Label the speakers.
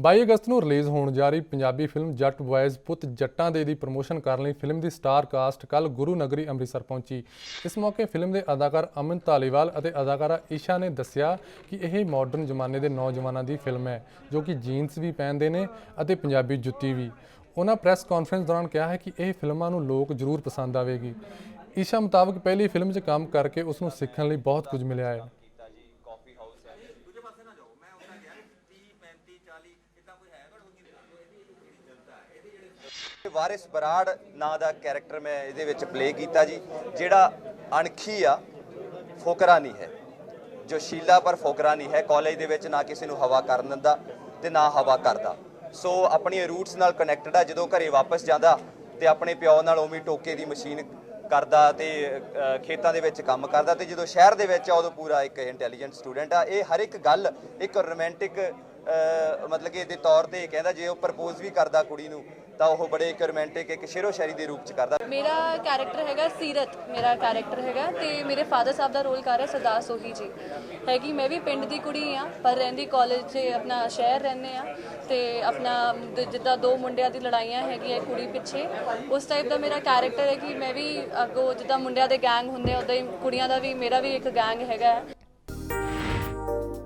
Speaker 1: 22 ਅਗਸਤ ਨੂੰ ਰਿਲੀਜ਼ ਹੋਣ ਜਾ ਰਹੀ ਪੰਜਾਬੀ ਫਿਲਮ ਜੱਟ ਬॉयਜ਼ ਪੁੱਤ ਜੱਟਾਂ ਦੇ ਦੀ ਪ੍ਰਮੋਸ਼ਨ ਕਰਨ ਲਈ ਫਿਲਮ ਦੀ ਸਟਾਰ ਕਾਸਟ ਕੱਲ ਗੁਰੂ ਨਗਰੀ ਅੰਮ੍ਰਿਤਸਰ ਪਹੁੰਚੀ। ਇਸ ਮੌਕੇ ਫਿਲਮ ਦੇ ਅਦਾਕਾਰ ਅਮਨ ਧਾਲੀਵਾਲ ਅਤੇ ਅਦਾਕਾਰਾ ਈਸ਼ਾ ਨੇ ਦੱਸਿਆ ਕਿ ਇਹ ਮਾਡਰਨ ਜ਼ਮਾਨੇ ਦੇ ਨੌਜਵਾਨਾਂ ਦੀ ਫਿਲਮ ਹੈ, ਜੋ ਕਿ ਜੀਨਸ ਵੀ ਪਹਿਨਦੇ ਨੇ ਅਤੇ ਪੰਜਾਬੀ ਜੁੱਤੀ ਵੀ। ਉਹਨਾਂ ਪ੍ਰੈਸ ਕਾਨਫਰੰਸ ਦੌਰਾਨ ਕਿਹਾ ਹੈ ਕਿ ਇਹ ਫਿਲਮਾਂ ਨੂੰ ਲੋਕ ਜ਼ਰੂਰ ਪਸੰਦ ਆਵੇਗੀ। ਈਸ਼ਾ ਮੁਤਾਬਕ ਪਹਿਲੀ ਫਿਲਮ 'ਚ ਕੰਮ ਕਰਕੇ ਉਸ ਨੂੰ ਸਿੱਖਣ ਲਈ ਬਹੁਤ ਕੁਝ ਮਿਲਿਆ ਹੈ।
Speaker 2: 35 40 ਇਦਾਂ ਕੋਈ ਹੈ ਪਰ ਜਿਹੜੀ ਜਨਤਾ ਹੈ ਇਹਦੇ ਜਿਹੜੇ ਵਾਰਿਸ ਬਰਾੜ ਨਾਂ ਦਾ ਕੈਰੈਕਟਰ ਮੈਂ ਇਹਦੇ ਵਿੱਚ ਪਲੇ ਕੀਤਾ ਜੀ, ਜਿਹੜਾ ਅਣਖੀ ਆ ਫੋਕਰਾ ਨਹੀਂ ਹੈ। ਜੋ ਸ਼ੀਲਾ ਪਰ ਫੋਕਰਾ ਨਹੀਂ ਹੈ ਕਾਲਜ ਦੇ ਵਿੱਚ ਨਾ ਕਿਸੇ ਨੂੰ ਹਵਾ ਕਰਨ ਦਿੰਦਾ ਤੇ ਨਾ ਹਵਾ ਕਰਦਾ। ਸੋ ਆਪਣੀਆਂ ਰੂਟਸ ਨਾਲ ਕਨੈਕਟਡ ਆ, ਜਦੋਂ ਘਰੇ ਵਾਪਸ ਜਾਂਦਾ ਤੇ ਆਪਣੇ ਪਿਓ ਨਾਲ ਉਵੇਂ ਟੋਕੇ ਦੀ ਮਸ਼ੀਨ ਕਰਦਾ ਤੇ ਖੇਤਾਂ ਦੇ ਵਿੱਚ ਕੰਮ ਕਰਦਾ ਤੇ ਜਦੋਂ ਸ਼ਹਿਰ ਦੇ ਵਿੱਚ ਆ, ਉਦੋਂ ਪੂਰਾ ਇੱਕ ਇੰਟੈਲੀਜੈਂਟ ਸਟੂਡੈਂਟ ਆ। ਇਹ ਹਰ ਇੱਕ ਗੱਲ, ਇੱਕ ਰੋਮਾਂਟਿਕ ਮਤਲਬ ਕਿ ਦੇ ਤੌਰ ਤੇ ਕਹਿੰਦਾ ਜੇ ਉਹ ਪ੍ਰਪੋਜ਼ ਵੀ ਕਰਦਾ ਕੁੜੀ ਨੂੰ, ਤਾਂ ਉਹ ਬੜੇ ਇੱਕ ਰੋਮਾਂਟਿਕ ਇੱਕ ਸ਼ੇਰੋ ਸ਼ਾਇਰੀ ਦੇ ਰੂਪ ਚ ਕਰਦਾ।
Speaker 3: ਮੇਰਾ ਕੈਰੈਕਟਰ ਹੈਗਾ ਸੀਰਤ, ਮੇਰਾ ਕੈਰੈਕਟਰ ਹੈਗਾ ਤੇ ਮੇਰੇ ਫਾਦਰ ਸਾਹਿਬ ਦਾ ਰੋਲ ਕਰ ਰਿਹਾ ਸਰਦਾਰ ਸੋਹੀ ਜੀ। ਹੈਗੀ, ਮੈਂ ਵੀ ਪਿੰਡ ਦੀ ਕੁੜੀ ਆ, ਪਰ ਰਹਿੰਦੀ ਕਾਲਜ 'ਚ ਆਪਣਾ ਸ਼ਹਿਰ ਰਹਿੰਦੇ ਆ ਤੇ ਆਪਣਾ ਜਿੱਦਾਂ ਦੋ ਮੁੰਡਿਆਂ ਦੀ ਲੜਾਈਆਂ ਹੈਗੀਆਂ ਕੁੜੀ ਪਿੱਛੇ, ਉਸ ਟਾਈਪ ਦਾ ਮੇਰਾ ਕੈਰੈਕਟਰ ਹੈ ਕਿ ਮੈਂ ਵੀ ਅੱਗੋਂ ਜਿੱਦਾਂ ਮੁੰਡਿਆਂ ਦੇ ਗੈਂਗ ਹੁੰਦੇ ਆ ਉਦਾਂ ਹੀ ਕੁੜੀਆਂ ਦਾ ਵੀ, ਮੇਰਾ ਵੀ ਇੱਕ ਗੈਂਗ ਹੈਗਾ। ਹੈ